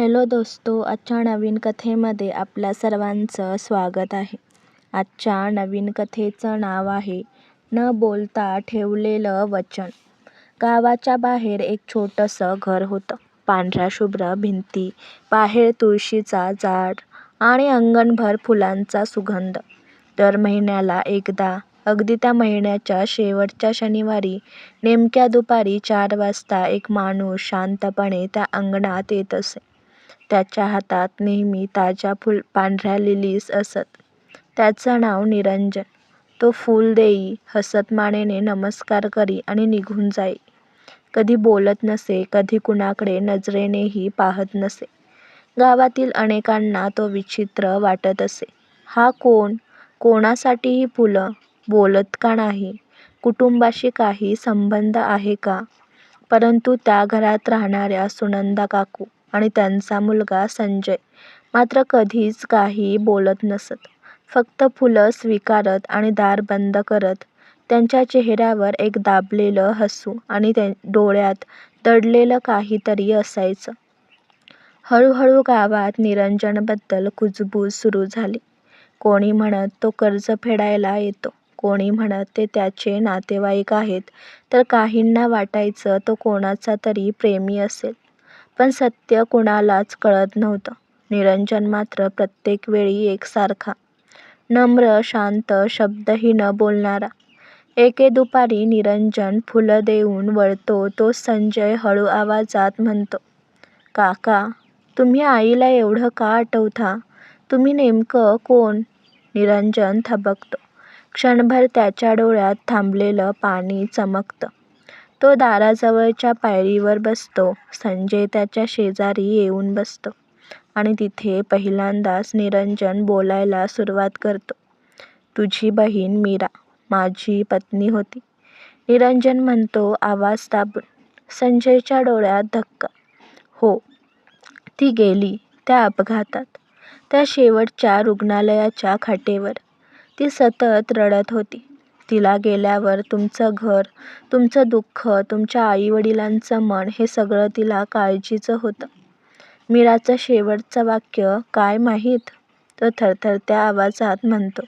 Hello दोस्तो आजच्या नवीन कथेमध्ये आपल्या सर्वांचं स्वागत आहे. आजच्या नवीन कथेचं नाव आहे न बोलता ठेवलेलं वचन. गावाच्या बाहेर एक छोटंसं घर होतं. पांढऱ्या शुभ्र भिंती बाहेर तुळशीचा झाड आणि अंगणभर फुलांचा सुगंध. दर महिन्याला एकदा अगदी त्या महिन्याच्या शेवटच्या शनिवारी नेमक्या दुपारी चार वाजता एक माणूस शांतपणे त्या अंगणात येत असे. त्याच्या हातात नेहमी ताज्या फुल पांढऱ्या लिलीज असत. त्याचं नाव निरंजन. तो फूल देई हसत मानेने नमस्कार करी आणि निघून जाई. कधी बोलत नसे कधी कुणाकडे नजरेनेही पाहत नसे. गावातील अनेकांना तो विचित्र वाटत असे. हा कोण? कोणासाठी ही फुलं बोलत का नाही? कुटुंबाशी काही संबंध आहे का? परंतु त्या घरात राहणाऱ्या सुनंदा काकू आणि त्यांचा मुलगा संजय. मात्र कधीच काही बोलत नसत. फक्त फुलं स्वीकारत आणि दार बंद करत त्यांच्या चेहऱ्यावर एक दाबलेलं हसू आणि डोळ्यात दडलेलं काहीतरी असायचं. हळूहळू गावात निरंजनबद्दल कुजबूज सुरू झाली. कोणी म्हणत तो कर्ज फेडायला येतो कोणी म्हणत ते त्याचे नातेवाईक आहेत तर काहींना वाटायचं तो कोणाचा तरी प्रेमी असेल. पण सत्य कुणालाच कळत नव्हतं. निरंजन मात्र प्रत्येक वेळी एकसारखा. नम्र शांत शब्दही न बोलणारा. एके दुपारी निरंजन फुलं देऊन वळतो तो संजय हळू आवाजात म्हणतो काका तुम्ही आईला एवढं का आठवता? तुम्ही नेमकं कोण? निरंजन थबकतो. क्षणभर त्याच्या डोळ्यात थांबलेलं पाणी चमकतं. तो दाराजवळच्या पायरीवर बसतो. संजय त्याच्या शेजारी येऊन बसतो आणि तिथे पहिल्यांदाच निरंजन बोलायला सुरुवात करतो. तुझी बहीण मीरा माझी पत्नी होती. निरंजन म्हणतो आवाज दाबून. संजयच्या डोळ्यात धक्का. हो ती गेली त्या अपघातात त्या शेवटच्या रुग्णालयाच्या खाटेवर. ती सतत रडत होती. तिला गेल्यावर तुमचं घर तुमचं दुःख तुमच्या आईवडिलांचं मन हे सगळं तिला काळजीचं होतं. मीराचं शेवटचं वाक्य काय माहीत? तो थरथरत्या आवाजात म्हणतो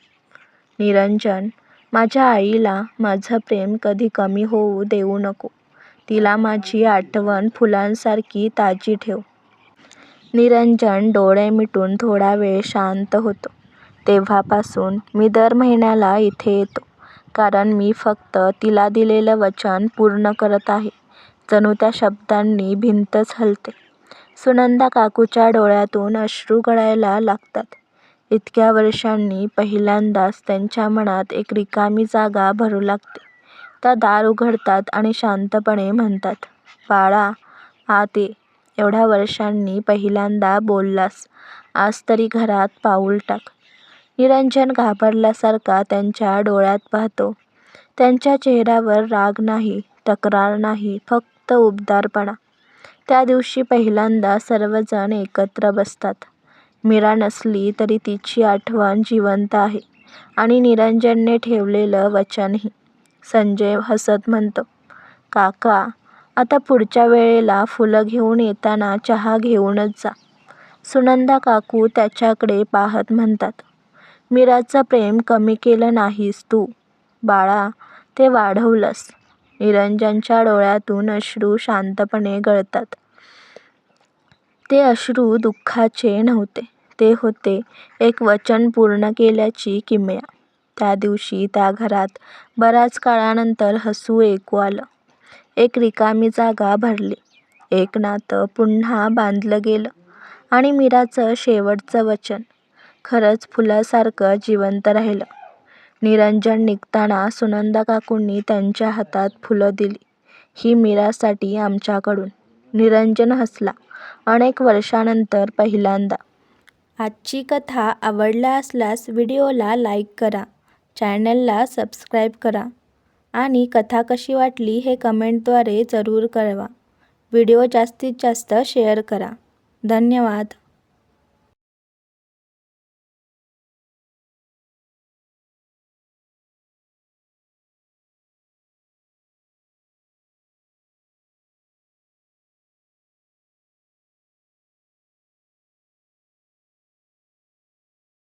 निरंजन माझ्या आईला माझं प्रेम कधी कमी होऊ देऊ नको. तिला माझी आठवण फुलांसारखी ताजी ठेव. निरंजन डोळे मिटून थोडा वेळ शांत होतो. तेव्हापासून मी दर महिन्याला इथे येतो. कारण मी फक्त तिला दिलेलं वचन पूर्ण करत आहे. जणू त्या शब्दांनी भिंतच हलते. सुनंदा काकूच्या डोळ्यातून अश्रू गळायला लागतात. इतक्या वर्षांनी पहिल्यांदाच त्यांच्या मनात एक रिकामी जागा भरू लागते. त्या दार उघडतात आणि शांतपणे म्हणतात बाळा आत ये एवढ्या वर्षांनी पहिल्यांदा बोललास. आज तरी घरात पाऊल टाक. निरंजन घाबरल्यासारखा त्यांच्या डोळ्यात पाहतो. त्यांच्या चेहऱ्यावर राग नाही तक्रार नाही फक्त उबदारपणा. त्या दिवशी पहिल्यांदा सर्वजण एकत्र बसतात. मीरा नसली तरी तिची आठवण जिवंत आहे आणि निरंजनने ठेवलेलं वचनही. संजय हसत म्हणतो काका आता पुढच्या वेळेला फुलं घेऊन येताना चहा घेऊनच जा. सुनंदा काकू त्याच्याकडे पाहत म्हणतात. मीराचं प्रेम कमी केलं नाहीस तू. बाळा ते वाढवलंस. निरंजनच्या डोळ्यातून अश्रू शांतपणे गळतात. ते अश्रू दुःखाचे नव्हते. ते होते एक वचन पूर्ण केल्याची किमया. त्या दिवशी त्या घरात बऱ्याच काळानंतर हसू ऐकू आलं. एक रिकामी जागा भरली. एक नातं पुन्हा बांधलं गेलं. आणि मीराचं शेवटचं वचन. खरंच फुलासारखं जिवंत राहिलं. निरंजन निघताना सुनंदा काकूंनी त्यांच्या हातात फुलं दिली. ही मीरासाठी आमच्याकडून. निरंजन हसला. अनेक वर्षांनंतर पहिल्यांदा. आजची कथा आवडला असल्यास व्हिडिओला लाईक करा. चॅनलला सबस्क्राईब करा. आणि कथा कशी वाटली हे कमेंटद्वारे जरूर कळवा. व्हिडिओ जास्तीत जास्त शेअर करा. धन्यवाद.